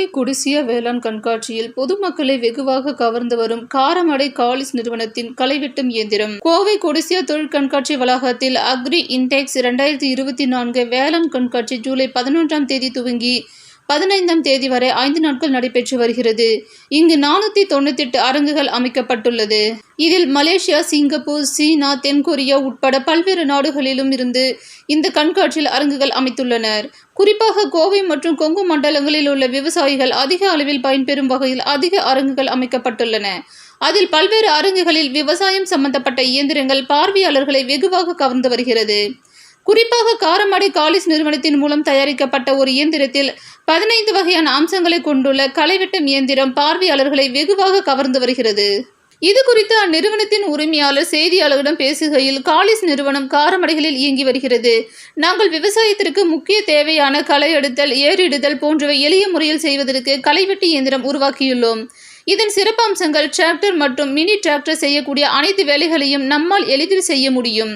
கோவை குடிசிய வேளாண் கண்காட்சியில் பொதுமக்களை வெகுவாக கவர்ந்து வரும் காரமடை காலிஸ் நிறுவனத்தின் களைவெட்டும் இயந்திரம். கோவை குடிசிய தொழில் கண்காட்சி வளாகத்தில் அக்ரி இன்டெக்ஸ் இரண்டாயிரத்தி இருபத்தி நான்கு வேளாண் கண்காட்சி ஜூலை பதினொன்றாம் தேதி துவங்கி பதினைந்தாம் தேதி வரை ஐந்து நாட்கள் நடைபெற்று வருகிறது. இங்கு நானூற்றி தொண்ணூத்தெட்டு அரங்குகள் அமைக்கப்பட்டுள்ளது. இதில் மலேசியா சிங்கப்பூர் சீனா தென்கொரியா உட்பட பல்வேறு நாடுகளிலும் இருந்து இந்த கண்காட்சியில் அரங்குகள் அமைத்துள்ளனர். குறிப்பாக கோவை மற்றும் கொங்கு மண்டலங்களில் உள்ள விவசாயிகள் அதிக அளவில் பயன்பெறும் வகையில் அதிக அரங்குகள் அமைக்கப்பட்டுள்ளன. அதில் பல்வேறு அரங்குகளில் விவசாயம் சம்பந்தப்பட்ட இயந்திரங்கள் பார்வையாளர்களை வெகுவாக கவர்ந்து வருகிறது. குறிப்பாக காரமடை காலிஸ் நிறுவனத்தின் மூலம் தயாரிக்கப்பட்ட ஒரு இயந்திரத்தில் பதினைந்து வகையான அம்சங்களை கொண்டுள்ள களைவெட்டும் இயந்திரம் பார்வையாளர்களை வெகுவாக கவர்ந்து வருகிறது. இது குறித்து அந்நிறுவனத்தின் உரிமையாளர் செய்தியாளர்களிடம் பேசுகையில் காலிஸ் நிறுவனம் காரமடைகளில் இயங்கி வருகிறது. நாங்கள் விவசாயத்திற்கு முக்கிய தேவையான களை எடுத்தல் ஏறிடுதல் போன்றவை எளிய முறையில் செய்வதற்கு களைவெட்டு இயந்திரம் உருவாக்கியுள்ளோம். இதன் சிறப்பம்சங்கள் டிராக்டர் மற்றும் மினி டிராக்டர் செய்யக்கூடிய அனைத்து வேலைகளையும் நம்மால் எளிதில் செய்ய முடியும்.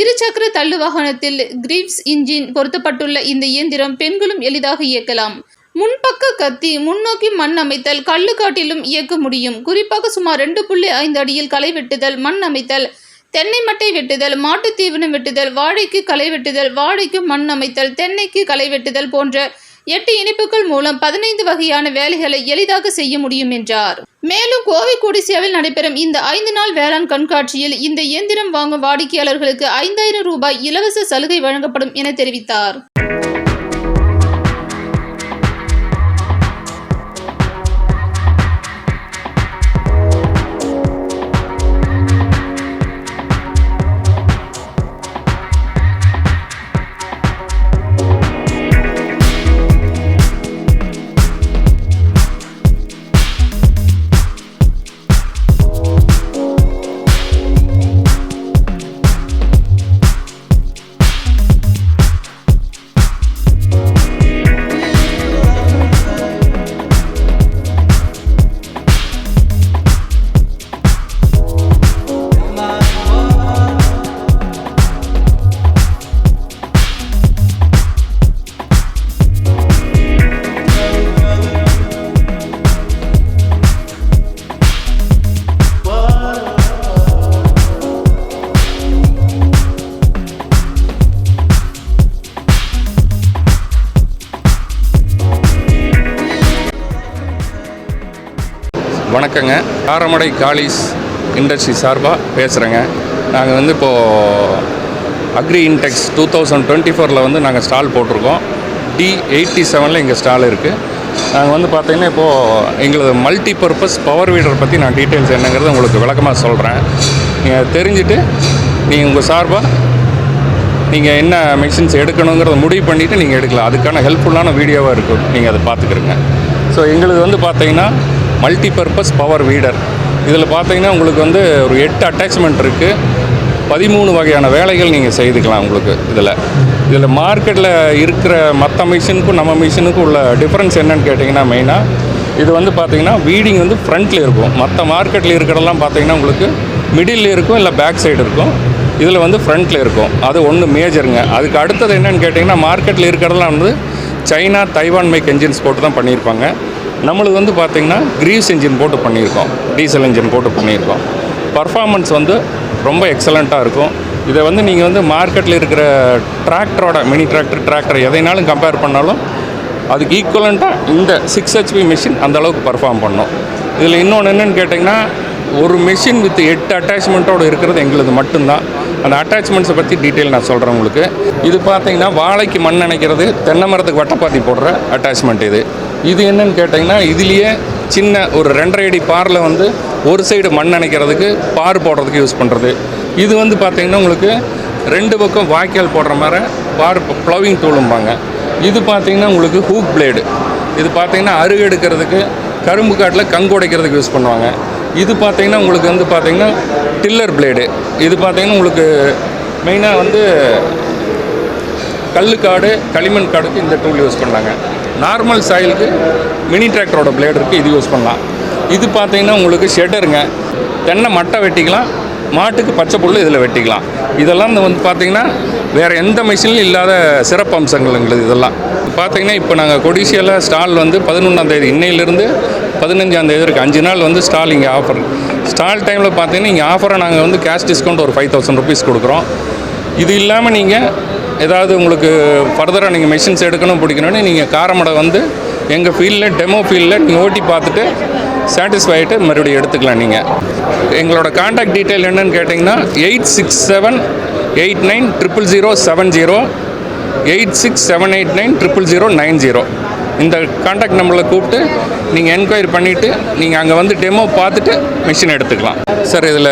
இருசக்கர தள்ளு வாகனத்தில் கிரீவ்ஸ் இன்ஜின் பொருத்தப்பட்டுள்ள இந்த இயந்திரம் பெண்களும் எளிதாக இயக்கலாம். முன்பக்க கத்தி முன்னோக்கி மண் அமைத்தல் கல்லுக்காட்டிலும் இயக்க முடியும். குறிப்பாக சுமார் ரெண்டு புள்ளி ஐந்து அடியில் களை வெட்டுதல் மண் அமைத்தல் தென்னை மட்டை வெட்டுதல் மாட்டுத் தீவனம் வெட்டுதல் வாழைக்கு களை வெட்டுதல் வாழைக்கு மண் அமைத்தல் தென்னைக்கு களை வெட்டுதல் போன்ற எட்டு இணைப்புகள் மூலம் பதினைந்து வகையான வேலைகளை எளிதாக செய்ய முடியும் என்றார். மேலும் கோவை கொடிசியாவில் நடைபெறும் இந்த ஐந்து நாள் வேளாண் கண்காட்சியில் இந்த இயந்திரம் வாங்கும் வாடிக்கையாளர்களுக்கு ஐந்தாயிரம் ரூபாய் இலவச சலுகை வழங்கப்படும் என தெரிவித்தார். வணக்கங்க. காரமடை காலிஸ் இண்டஸ்ட்ரி சார்பாக பேசுகிறேங்க நாங்கள் வந்து இப்போது agri index two thousand twenty ஃபோரில் வந்து நாங்கள் ஸ்டால் போட்டிருக்கோம். டி எயிட்டி செவனில் எங்கள் ஸ்டால் இருக்குது நாங்கள் வந்து பார்த்தீங்கன்னா இப்போது எங்களது மல்டி பர்பஸ் பவர் வீடர் பற்றி நான் டீட்டெயில்ஸ் என்னங்கிறத உங்களுக்கு விளக்கமாக சொல்கிறேன் நீங்கள் தெரிஞ்சுட்டு நீங்கள் உங்கள் சார்பாக நீங்கள் என்ன மெஷின்ஸ் எடுக்கணுங்கிறத முடிவு பண்ணிவிட்டு நீங்கள் எடுக்கலாம். அதுக்கான ஹெல்ப்ஃபுல்லான வீடியோவாக இருக்கும். நீங்கள் அதை பார்த்துக்கிறங்க. ஸோ எங்களுக்கு வந்து பார்த்தீங்கன்னா மல்டி பர்பஸ் பவர் வீடர் இதில் பார்த்தீங்கன்னா உங்களுக்கு வந்து ஒரு எட்டு அட்டாச்மெண்ட் இருக்குது பதிமூணு வகையான வேலைகள் நீங்கள் செய்துக்கலாம் உங்களுக்கு இதில். இதில் மார்க்கெட்டில் இருக்கிற மற்ற மிஷினுக்கும் நம்ம மிஷினுக்கும் உள்ள டிஃப்ரென்ஸ் என்னன்னு கேட்டிங்கன்னா மெயினாக இது வந்து பார்த்தீங்கன்னா வீடிங் வந்து ஃப்ரண்ட்டில் இருக்கும். மற்ற மார்க்கெட்டில் இருக்கிறதெல்லாம் பார்த்தீங்கன்னா உங்களுக்கு மிடில் இருக்கும் இல்லை பேக் சைடு இருக்கும். இதில் வந்து ஃப்ரண்ட்டில் இருக்கும். அது ஒன்று மேஜருங்க அதுக்கு அடுத்தது என்னன்னு கேட்டிங்கன்னா மார்க்கெட்டில் இருக்கிறதெல்லாம் வந்து சைனா தைவான் மேக் என்ஜின்ஸ் போட்டு தான் பண்ணியிருப்பாங்க. நம்மளுக்கு வந்து பார்த்திங்கன்னா கிரீஸ் இன்ஜின் போட்டு பண்ணியிருக்கோம். டீசல் இன்ஜின் போட்டு பண்ணியிருக்கோம். பர்ஃபார்மன்ஸ் வந்து ரொம்ப எக்ஸலண்ட்டாக இருக்கும். இதை வந்து நீங்கள் வந்து மார்க்கெட்டில் இருக்கிற டிராக்டரோட மினி டிராக்டர் டிராக்டர் எதைனாலும் கம்பேர் பண்ணாலும் அதுக்கு ஈக்குவலண்ட்டாக இந்த சிக்ஸ் ஹெச்பி மிஷின் அந்தளவுக்கு பர்ஃபார்ம் பண்ணும். இதில் இன்னொன்று என்னென்னு கேட்டிங்கன்னா ஒரு மிஷின் வித் எட்டு அட்டாச்மெண்ட்டோடு இருக்கிறது எங்களுது மட்டும்தான். அந்த அட்டாச்மெண்ட்ஸை பற்றி டீட்டெயில் நான் சொல்கிறேன் உங்களுக்கு. இது பார்த்தீங்கன்னா வாழைக்கு மண் நினைக்கிறது தென்னை மரத்துக்கு வட்டப்பாத்தி போடுற அட்டாச்மெண்ட் இது. இது என்னன்னு கேட்டிங்கன்னா இதுலேயே சின்ன ஒரு ரெண்டரை அடி பாரில் வந்து ஒரு சைடு மண் நினைக்கிறதுக்கு பார் போடுறதுக்கு யூஸ் பண்ணுறது இது வந்து பார்த்திங்கன்னா உங்களுக்கு ரெண்டு பக்கம் வாய்க்கால் போடுற மாதிரி பார் ப்ளவிங் டூலும்பாங்க இது பார்த்திங்கன்னா உங்களுக்கு ஹூக் பிளேடு இது பார்த்திங்கன்னா அருகு எடுக்கிறதுக்கு கரும்பு காட்டில் கங்கு உடைக்கிறதுக்கு யூஸ் பண்ணுவாங்க. இது பார்த்திங்கன்னா உங்களுக்கு வந்து பார்த்திங்கன்னா டில்லர் பிளேடு இது பார்த்திங்கன்னா உங்களுக்கு மெயினாக வந்து கல்லுக்காடு களிமண் காடுக்கு இந்த டூல் யூஸ் பண்ணாங்க. நார்மல் சாயிலுக்கு மினி டிராக்டரோட பிளேடு இருக்குது இது யூஸ் பண்ணலாம். இது பார்த்தீங்கன்னா உங்களுக்கு ஷெட்டருங்க தென்னை மட்டை வெட்டிக்கலாம் மாட்டுக்கு பச்சை புல் இதில் வெட்டிக்கலாம். இதெல்லாம் இந்த வந்து பார்த்திங்கன்னா வேறு எந்த மிஷின்லையும் இல்லாத சிறப்பு அம்சங்கள் எங்களுக்கு இதெல்லாம். பார்த்தீங்கன்னா இப்போ நாங்கள் கொடிசியில் ஸ்டால் வந்து பதினொன்றாம் தேதி இன்னையிலேருந்து பதினஞ்சாம் தேதி இருக்குது அஞ்சு நாள் வந்து ஸ்டால் இங்கே ஆஃபர் ஸ்டால் டைமில் பார்த்தீங்கன்னா இங்கே ஆஃபரை நாங்கள் வந்து கேஷ் டிஸ்கவுண்ட் ஒரு ஃபைவ் தௌசண்ட் ருபீஸ் கொடுக்குறோம். இது இல்லாமல் நீங்கள் ஏதாவது உங்களுக்கு ஃபர்தராக நீங்கள் மெஷின்ஸ் எடுக்கணும் பிடிக்கணும்னு நீங்கள் காரமடை வந்து எங்கள் ஃபீல்டில் டெமோ ஃபீல்டில் நீங்கள் ஓட்டி பார்த்துட்டு சாட்டிஸ்ஃபைட்டு மறுபடியும் எடுத்துக்கலாம் நீங்கள் எங்களோட காண்டாக்ட் டீட்டெயில் என்னன்னு கேட்டிங்கன்னா eight six seven eight nine triple zero seven zero eight six seven eight nine triple zero nine zero இந்த காண்டாக்ட் நம்பரில் கூப்பிட்டு நீங்கள் என்கொயரி பண்ணிவிட்டு நீங்கள் அங்கே வந்து டெமோ பார்த்துட்டு மிஷின் எடுத்துக்கலாம். சார் இதில்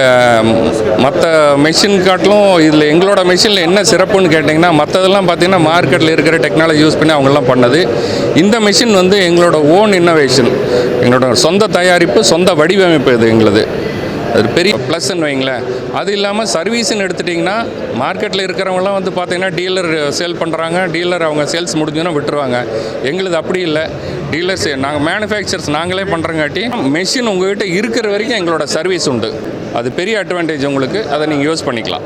மற்ற மிஷின் காட்டிலும் இதில் எங்களோட மிஷினில் என்ன சிறப்புன்னு கேட்டிங்கன்னா மற்றதெல்லாம் பார்த்தீங்கன்னா மார்க்கெட்டில் இருக்கிற டெக்னாலஜி யூஸ் பண்ணி அவங்களாம் பண்ணது. இந்த மிஷின் வந்து எங்களோட ஓன் இன்னோவேஷன் எங்களோட சொந்த தயாரிப்பு சொந்த வடிவமைப்பு இது எங்களது. அது பெரிய ப்ளஸ்ன்னு வைங்களேன். அது இல்லாமல் சர்வீஸ்ன்னு எடுத்துட்டிங்கன்னா மார்க்கெட்டில் இருக்கிறவங்கலாம் வந்து பார்த்தீங்கன்னா டீலர் சேல் பண்ணுறாங்க டீலர் அவங்க சேல்ஸ் முடிஞ்சோன்னா விட்டுருவாங்க. எங்களுது அப்படி இல்லை. டீலர்ஸ் நாங்கள் மேனுஃபேக்சர்ஸ் நாங்களே பண்ணுறங்காட்டி மெஷின் உங்கள்கிட்ட இருக்கிற வரைக்கும் எங்களோட சர்வீஸ் உண்டு. அது பெரிய அட்வான்டேஜ் உங்களுக்கு. அதை நீங்கள் யூஸ் பண்ணிக்கலாம்.